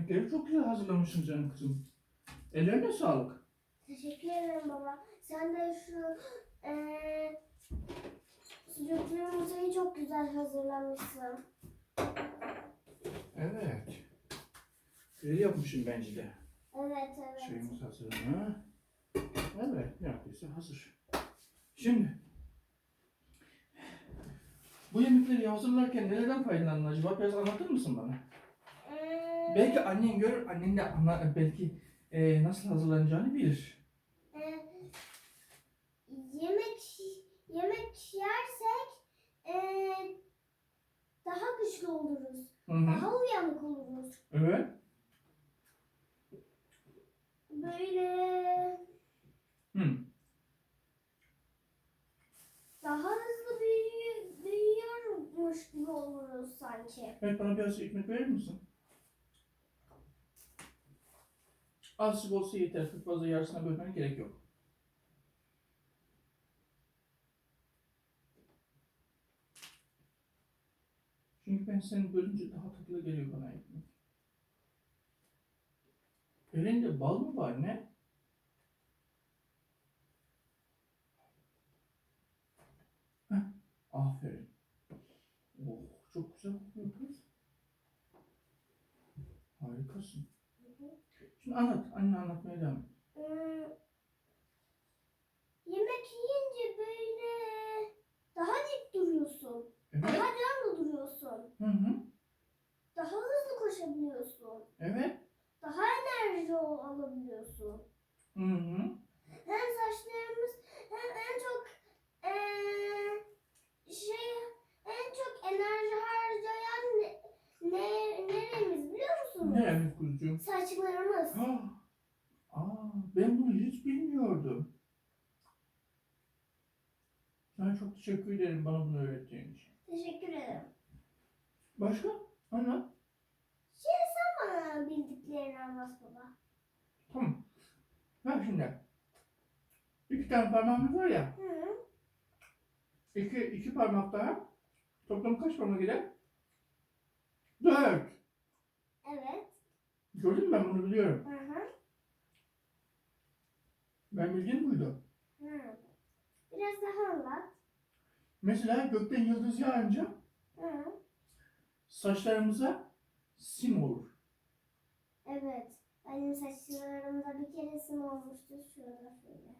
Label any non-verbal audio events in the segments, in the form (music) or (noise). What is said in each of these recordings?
Yemekleri çok güzel hazırlamışsın canım kızım. Ellerine sağlık. Teşekkür ederim baba. Sen de şu eee sucuklu yumurtayı çok güzel hazırlamışsın. Evet. Güzel yapmışım bence de. Evet evet. Şeyimiz hazır mı? Evet, neredeyse hazır. Şimdi bu yemekleri hazırlarken nelerden faydalandın acaba? Biraz anlatır mısın bana? Belki annen görür, annen de anla, belki e, nasıl hazırlanacağını bilir. eee, yemek yemek yersek eee, daha güçlü oluruz. Hı hı. Daha uyanık oluruz. Evet. Böyle Hı. daha hızlı büyü, büyüyormuş gibi oluruz sanki. Evet, bana biraz ekmek verir misin? Azıcık olsa yeter. Çok fazla yarısına bölmene gerek yok. Çünkü ben seni bölünce daha tatlı geliyor bana ekmek. Elinde bal mı var ne? Heh, aferin. Oh, çok güzel kokuyor kız. Harikasın. Şimdi anlat, anne anlatmaya devam et. Hmm, yemek yiyince böyle daha dik duruyorsun. Evet. Daha canlı duruyorsun. Hı hı. Daha hızlı koşabiliyorsun. Evet. Daha enerji al- alabiliyorsun. Hı hı. Hem saçlarımız hem en çok eee, şey en çok enerji harcayan ne, ne, neremiz biliyor musunuz? Ne Emir kuzucuğum? Saçlarımız. Ah, aa, ben bunu hiç bilmiyordum. Sana çok teşekkür ederim bana bunu öğrettiğin için. Teşekkür ederim. Başka? Anlat. Şimdi sen bana bildiklerini anlat baba. Tamam. Bak şimdi. İki tane parmağımız var ya. Hı. İki, iki parmak daha. Toplam kaç parmak gider? Dört. Evet. Gördün mü ben bunu biliyorum. Hı hı. Ben bildiğim buydu. Hı. Biraz daha anlat. Mesela gökten yıldız yağınca Hı. saçlarımıza sim olur. Evet. Benim saçlarımda bir kere sim olmuştu şurada şöyle.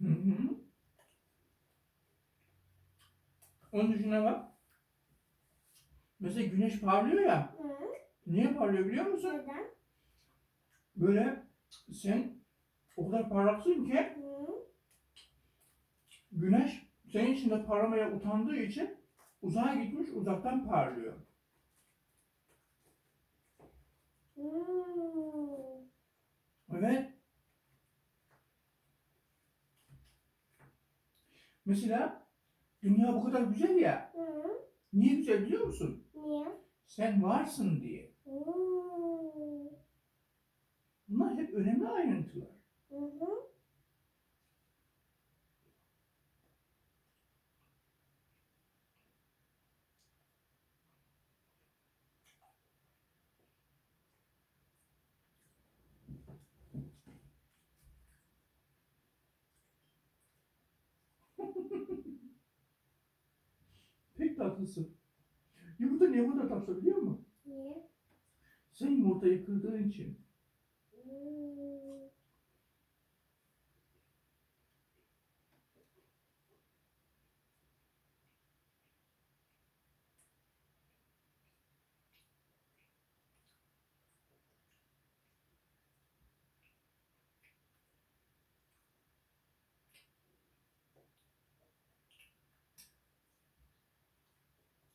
Hı hı. Onun dışında bak. Mesela güneş parlıyor ya. Hı. Niye parlıyor biliyor musun? Neden? Böyle sen o kadar parlaksın ki Hı. güneş senin içinde parlamaya utandığı için uzağa gitmiş uzaktan parlıyor. Hı. Evet. Mesela dünya bu kadar güzel ya. Hı. Niye güzel biliyor musun? Niye? Sen varsın diye. Hı. Bunlar hep önemli ayrıntılar. Hı hı. (laughs) Pek tatlısın. Yumurta niye bu kadar tatlı biliyor musun? Niye? Sen yumurtayı kırdığın için. Hı.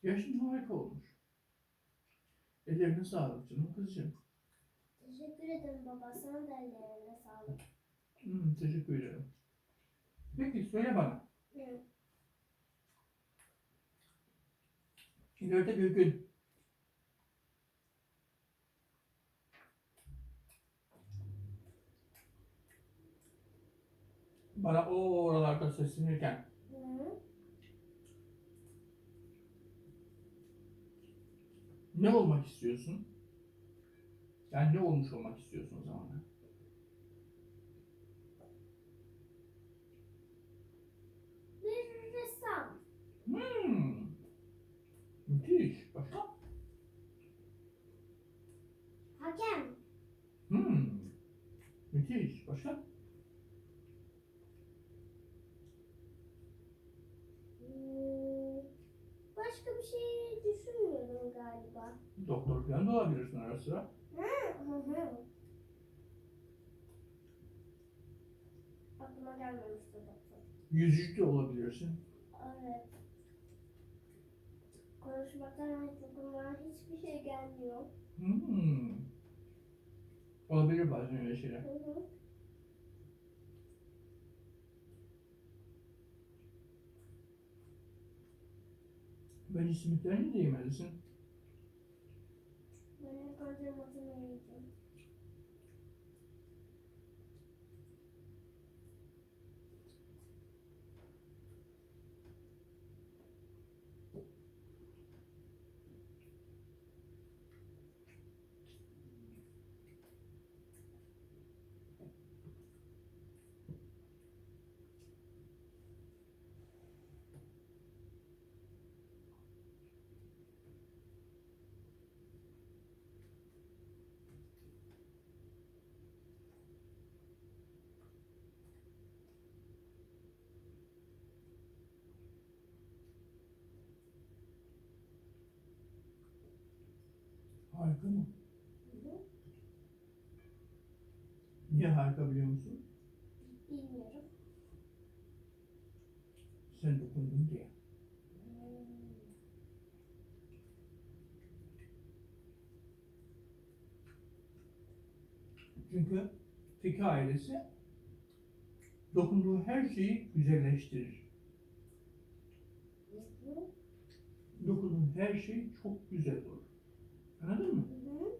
Yaşın harika olmuş. Ellerine sağlık canım kızcığım. Teşekkür ederim baba. Sana da ellerine sağlık. Hmm, teşekkür ederim. Peki söyle bana. Hı. İleride bir gün bana o oralarda seslenirken Hı. Ne olmak istiyorsun? Yani ne olmuş olmak istiyorsun o zaman? Bir ressam. Hmm. Müthiş. Başka? Hakem. Hmm. Müthiş. Başka? Hmm, Başka bir şey düşünmüyorum galiba. Doktor falan da hı. Aklıma gelmemişti doktor. Yüzücü de olabilirsin. Evet. Konuşmaktan aklıma hiçbir şey gelmiyor. Hmm. Olabilir bazen öyle şeyler. Hı hı. Bence simitlerini de yemelisin. Ben ilk önce matını yiyeceğim. Harika mı? Niye harika biliyor musun? Bilmiyorum. Sen dokundun diye. Çünkü Teki ailesi dokunduğu her şeyi güzelleştirir. Dokunduğun her şey çok güzel olur. Anladın mı? Hı.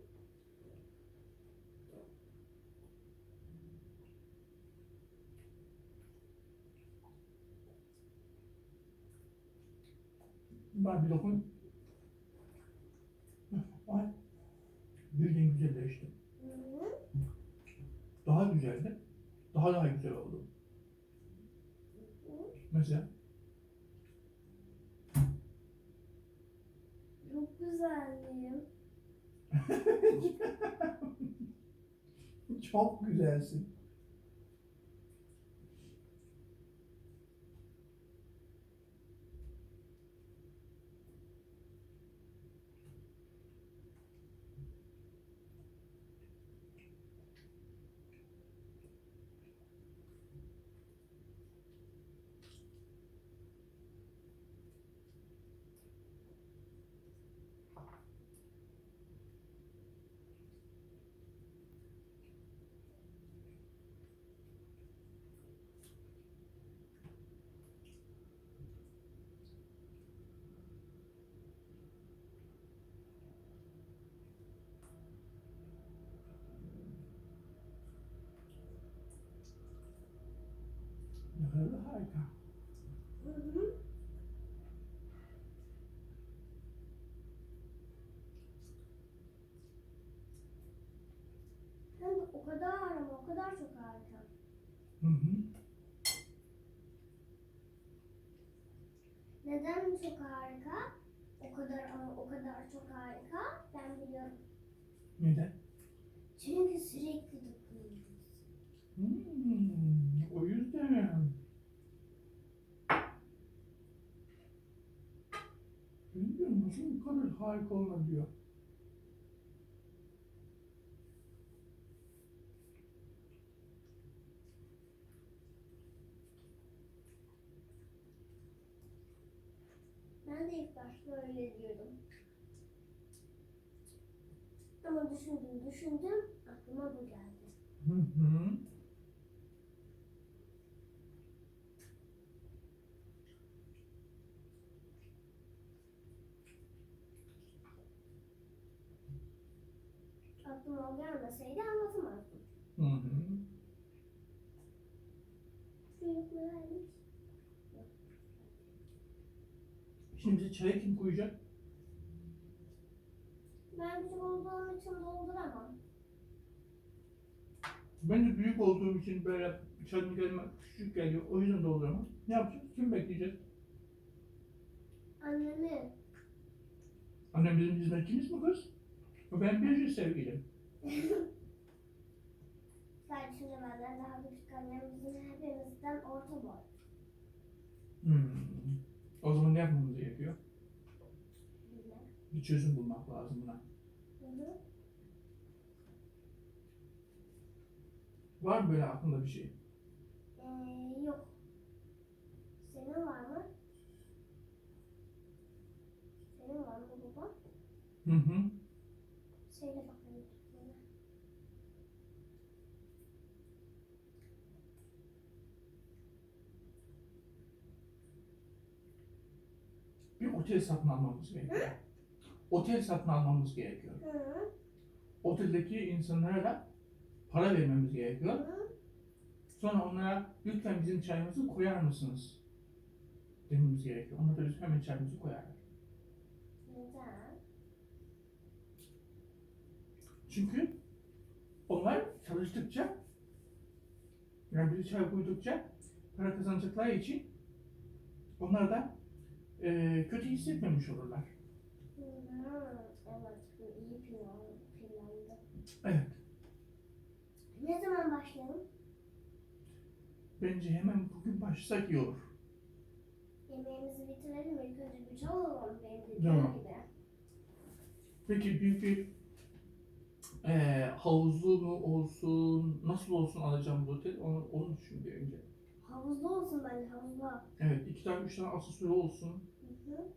Bana bir dokun. Ay. Birden güzelleşti. Hı hı. Daha güzeldi. Daha daha güzel oldu. Mesela (laughs) Çok güzelsin. Da harika. Hı hı. Hem o kadar ama o kadar çok harika. Hı hı. Neden çok harika? O kadar ama o kadar çok harika. Ben biliyorum. Neden? Çünkü sürekli dokunuyoruz. Hmm, o yüzden. Bu kadar harika olabiliyor. Ben de ilk başta öyle diyordum. Ama düşündüm düşündüm aklıma bu geldi. Hı hı. Aklıma o gelmeseydi anlatamazdım. Hı hı. Büyük mühendis. Çaya kim koyacak? Ben küçük olduğum için dolduramam. Ben de büyük olduğum için böyle çayın gelme küçük geliyor. O yüzden dolduramam. Ne yapacağız? Kim bekleyeceğiz? Annemi. Annem bizim hizmetçimiz mi kız? O ben bir sevgilim. (laughs) Sen şimdi benden daha küçük annem bizim hepimizden orta boy. Hmm. O zaman ne yapmamız. Bir çözüm bulmak lazım buna. Hı hı. Var mı böyle aklında bir şey? Ee, yok. Senin var mı? Senin var mı baba? Hı hı. Söyle bakalım. bana. Bir otel satın almamız gerekiyor. (laughs) Otel satın almamız gerekiyor. Hı Oteldeki insanlara da para vermemiz gerekiyor. hı. Sonra onlara lütfen bizim çayımızı koyar mısınız? Dememiz gerekiyor. Onlar da biz hemen çayımızı koyarlar. Neden? Çünkü onlar çalıştıkça yani bizi çay koydukça para kazanacakları için onlar da eee, kötü hissetmemiş olurlar. Hı hı. Evet, bu iyi plan, plandı. Evet. Ne zaman başlayalım? Bence hemen bugün başlasak iyi olur. Yemeğimizi bitirelim, ilk önce bir çay alalım benim dediğim Tamam. gibi. Peki büyük bir eee havuzlu mu olsun, nasıl olsun alacağım bu otel onu, onu düşün bir önce. Havuzlu olsun bence, havuzlu. Evet iki tane üç tane asansörü olsun. Hı hı.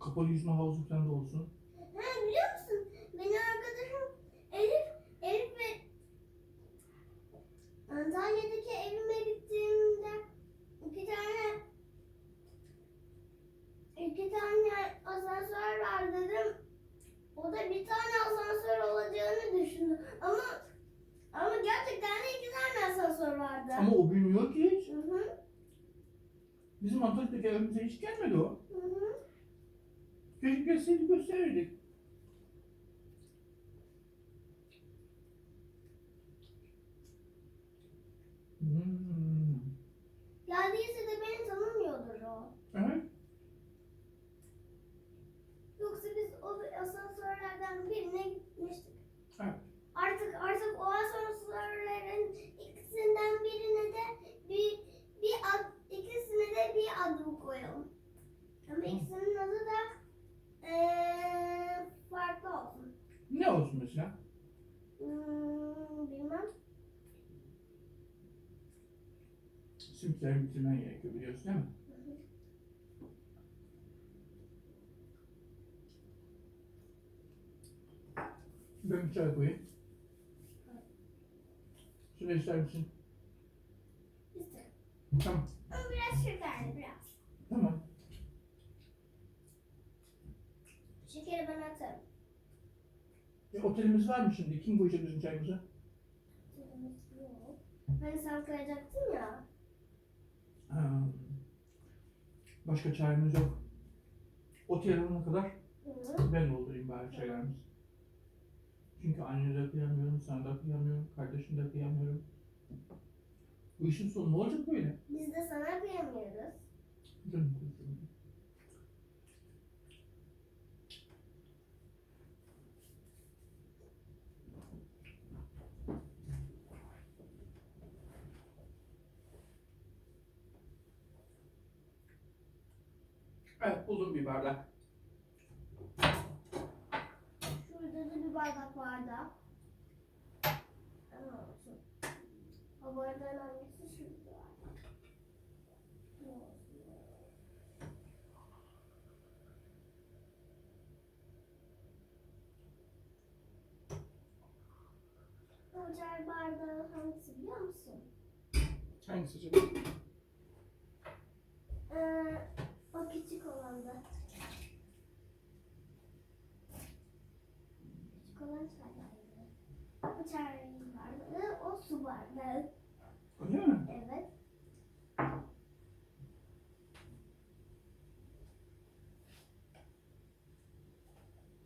Kapalı yüzme havuzu falan da olsun. Ha biliyor musun? Benim arkadaşım Elif, Elif ve Antalya'daki evime gittiğimde iki tane iki tane asansör var dedim. O da bir tane asansör olacağını düşündü. Ama ama gerçekten de iki tane asansör vardı. Ama o bilmiyor ki hiç. Hı hı. Bizim Antalya'daki evimize hiç gelmedi o. Hı hı. Keşke gelseydi Mm-hmm. Simitleri bitirmen gerekiyor biliyorsun değil mi? Ben bir çay koyayım. Şunu ister misin? Tamam. Ama biraz şekerli biraz. Tamam. Şekeri ben atarım. E, otelimiz var mı şimdi? Kim koyacak bizim çayımızı? Yok. Hani sen koyacaktın ya. Başka çayımız yok. Otel alana kadar ben doldurayım bari çaylarımızı. Çünkü annene de kıyamıyorum, sana da kıyamıyorum, kardeşine de kıyamıyorum. Bu işin sonu ne olacak böyle? Biz de sana kıyamıyoruz. Canım. Evet buldum bir bardak. Şurada da bir bardak vardı. O bardağın hangisi şurada var? Çay bardağı hangisi biliyor musun? Hangisi canım? Ee, o küçük olandı. Çay bardağı. O o su bardağı. Öyle mi? Evet. Dur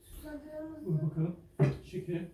Susadığımız bakalım. Şekeri.